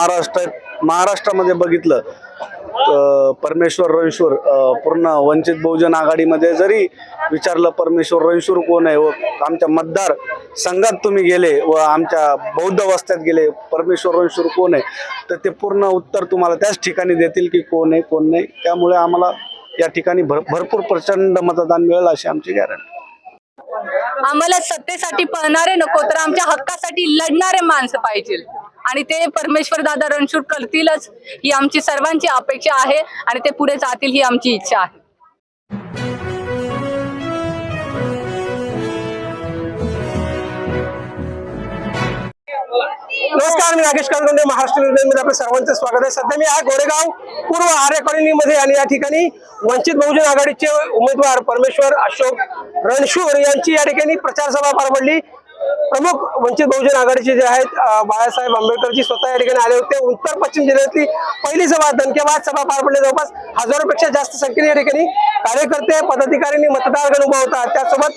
महाराष्ट्र महाराष्ट्रामध्ये बघितलं परमेश्वर रणशूर पूर्ण वंचित बहुजन आघाडीमध्ये जरी विचारलं परमेश्वर रणशूर कोण आहे व आमच्या मतदार संघात तुम्ही गेले व आमच्या बौद्ध वस्त्यात गेले परमेश्वर रणशूर कोण आहे? तर ते पूर्ण उत्तर तुम्हाला त्याच ठिकाणी देतील की कोण आहे कोण नाही. त्यामुळे आम्हाला या ठिकाणी भर भरपूर प्रचंड मतदान मिळेल अशी आमची गॅरंटी आम्हाला सत्तेसाठी पळणारे नको तर आमच्या हक्कासाठी लढणारे माणसं पाहिजे. आणि ते परमेश्वर दादा रणशूर करतीलच ही आमची सर्वांची अपेक्षा आहे आणि ते पुढे जातील ही आमची इच्छा आहे. नमस्कार मी राकेश कालगुंडे महाराष्ट्रमध्ये आपलं सर्वांचं स्वागत आहे. सध्या मी आहे गोरेगाव पूर्व आर्य कॉलनीमध्ये आणि या ठिकाणी वंचित बहुजन आघाडीचे उमेदवार परमेश्वर अशोक रणशूर यांची या ठिकाणी प्रचार सभा पार पडली. प्रमुख वंचित बहुजन आघाडीचे जे आहेत बाळासाहेब आंबेडकरजी स्वतः या ठिकाणी आले होते. उत्तर पश्चिम जिल्ह्यातली पहिली सभा दणकेबाद सभा पार पडली. जवळपास हजारोपेक्षा जास्त संख्येने या ठिकाणी कार्यकर्ते पदाधिकाऱ्यांनी मतदारगण उभा होता. त्यासोबत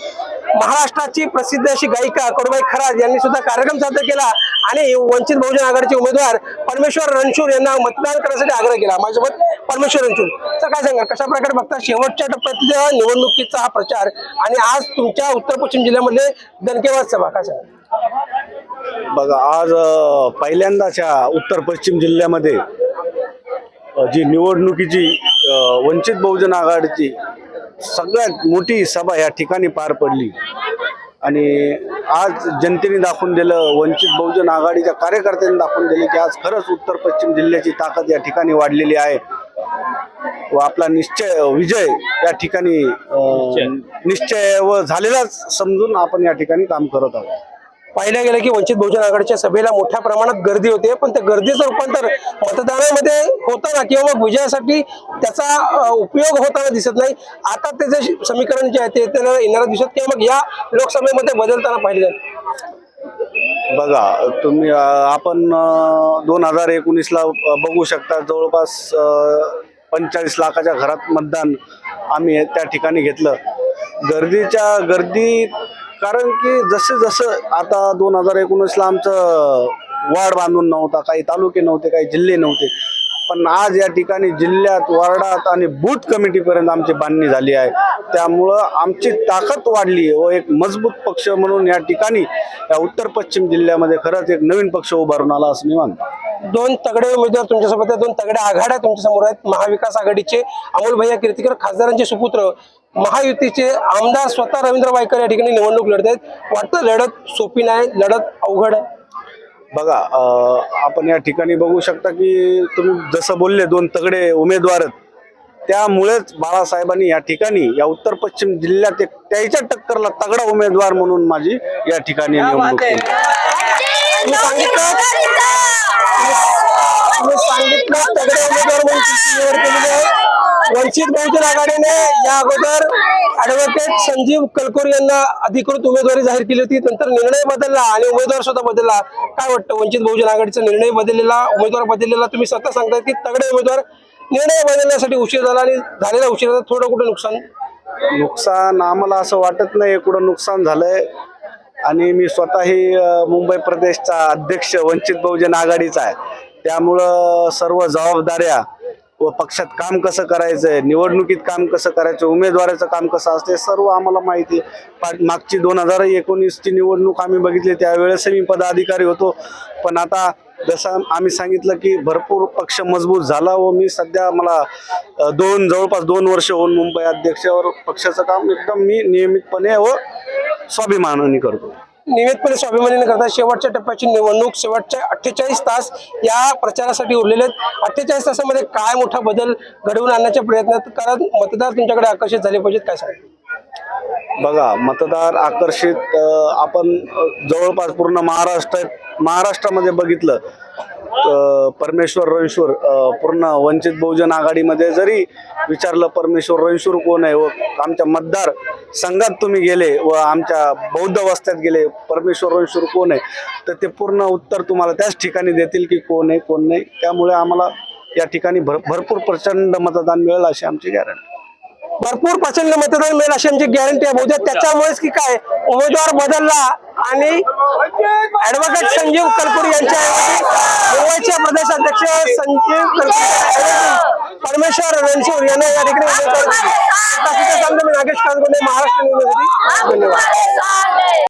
महाराष्ट्राची प्रसिद्ध अशी गायिका कडूबाई खराज यांनी सुद्धा कार्यक्रम सादर केला आणि वंचित बहुजन आघाडीचे उमेदवार परमेश्वर रणशूर यांना मतदान करण्यासाठी आग्रह केला. माझ्यासोबत परमेश्वर रणशूर तर काय सांगा कशा प्रकारे बघता शेवटच्या टप्प्यातल्या निवडणुकीचा हा प्रचार? आणि आज तुमच्या उत्तर पश्चिम जिल्ह्यामध्ये दणकेवाद सभा काय सांगा बघा आज पहिल्यांदाच्या उत्तर पश्चिम जिल्ह्यामध्ये जी निवडणुकीची वंचित बहुजन आघाडीची सगळ्यात मोठी सभा या ठिकाणी पार पडली. आणि आज जनतेने दाखवून दिलं वंचित बहुजन आघाडीच्या कार्यकर्त्यांनी दाखवून दिले की आज खरंच उत्तर पश्चिम जिल्ह्याची ताकद या ठिकाणी वाढलेली आहे. व आपला निश्चय विजय या ठिकाणी निश्चय व झालेलाच समजून आपण या ठिकाणी काम करत आहोत. पाहिलं गेलं की वंचित बहुजन आघाडीच्या सभेला मोठ्या प्रमाणात गर्दी होते पण त्या गर्दीचं रूपांतर मतदानामध्ये होताना किंवा मग विजयासाठी त्याचा उपयोग होताना दिसत नाही. आता त्याचे समीकरण जे आहे ते त्याला येणाऱ्या दिवसात किंवा मग या लोकसभेमध्ये बदलताना पाहिले जाईल. बघा तुम्ही आपण दोन हजार एकोणीसला बघू शकता जवळपास पंचेचाळीस लाखाच्या घरात मतदान आम्ही त्या ठिकाणी घेतलं. गर्दीच्या गर्दी कारण की जसे जसं आता दोन हजार एकोणीसला आमचं वार्ड बांधून नव्हता काही तालुके नव्हते काही जिल्हे नव्हते. पण आज या ठिकाणी जिल्ह्यात वार्डात आणि बूथ कमिटीपर्यंत आमची बांधणी झाली आहे. त्यामुळं आमची ताकद वाढली व एक मजबूत पक्ष म्हणून या ठिकाणी या उत्तर पश्चिम जिल्ह्यामध्ये खरंच एक नवीन पक्ष उभारून आला असं मी मानतो. दोन तगडे उमेदवार तुमच्यासोबत आहेत दोन तगड्या आघाड्या तुमच्यासमोर आहेत. महाविकास आघाडीचे अमोल भैया कीर्तीकर खासदारांचे सुपुत्र. महायुतीचे आमदार स्वतः रवींद्र वायकर या ठिकाणी निवडणूक लढत आहेत. वाटतं लढत सोपी नाही लढत अवघड आहे. बघा आपण या ठिकाणी बघू शकता की तुम्ही जसं बोलले दोन तगडे उमेदवार आहेत. त्यामुळेच बाळासाहेबांनी या ठिकाणी या उत्तर पश्चिम जिल्ह्यात एक त्याच्या टक्करला तगडा उमेदवार म्हणून माझी या ठिकाणी निवडणूक केली तुम्ही सांगितलं तुम्ही सांगितलं तगडे उमेदवार म्हणून तुमची निवड केलेली आहे वंचित बहुजन आघाडीने या अगोदर ऍडव्होकेट संजीव कलकोर यांना अधिकृत उमेदवारी जाहीर केली होती. नंतर निर्णय बदलला आणि उमेदवार सुद्धा बदलला. काय वाटतं? वंचित बहुजन आघाडीचा निर्णय बदललेला उमेदवार बदललेला तुम्ही स्वतः सांगताय की तगडे उमेदवार निर्णय बदलण्यासाठी उशीर झाला आणि झालेला उशिराचं थोडं कुठं नुकसान? नुकसान आम्हाला असं वाटत नाही. कुठं नुकसान झालंय? आणि मी स्वतःही मुंबई प्रदेशचा अध्यक्ष वंचित बहुजन आघाडीचा आहे. त्यामुळं सर्व जबाबदाऱ्या व पक्षात काम कसं करायचं आहे निवडणुकीत काम कसं करायचं उमेदवाराचं काम कसं असते सर्व आम्हाला माहिती आहे. पा- मागची दोन हजार एकोणीसची निवडणूक आम्ही बघितली त्यावेळेस मी पदाधिकारी होतो पण आता जसं आम्ही सांगितलं की भरपूर पक्ष मजबूत झाला व मी सध्या मला दोन जवळपास दोन वर्ष होऊन मुंबई अध्यक्षावर पक्षाचं काम एकदम मी नियमितपणे व स्वाभिमानाने करतो नियमितपणे स्वाभिमानीने करतात शेवटच्या टप्प्याची निवडणूक शेवटच्या अठ्ठेचाळीस तास या प्रचारासाठी उरलेले आहेत. अठ्ठेचाळीस तासामध्ये काय मोठा बदल घडवून आणण्याच्या प्रयत्नात? कारण मतदार तुमच्याकडे आकर्षित झाले पाहिजेत काय सांगा बघा मतदार आकर्षित आपण जवळपास पूर्ण महाराष्ट्र महाराष्ट्रामध्ये बघितलं परमेश्वर रणशूर पूर्ण वंचित बहुजन आघाडीमध्ये जरी विचारलं परमेश्वर रणशूर कोण आहे व आमच्या मतदार संघात तुम्ही गेले व आमच्या बौद्ध वस्त्यात गेले परमेश्वर रणशूर कोण आहे? तर ते पूर्ण उत्तर तुम्हाला त्याच ठिकाणी देतील की कोण आहे कोण नाही. त्यामुळे आम्हाला या ठिकाणी भर भरपूर प्रचंड मतदान मिळेल अशी आमची गॅरंटी भरपूर प्रचंड मतदान मिळेल अशी आमची गॅरंटी आहे. बहुजन त्याच्यामुळेच की काय? उमेदवार बदलला आणि ऍडव्होकेट संजीव कलकुरी यांच्या ऐवजी मुंबईचे अध्यक्ष संजीव कलकुरी परमेश्वर रणसूर यांना या ठिकाणी उमेदवारी मी नागेश कानगुंडे महाराष्ट्र न्यूजसाठी धन्यवाद.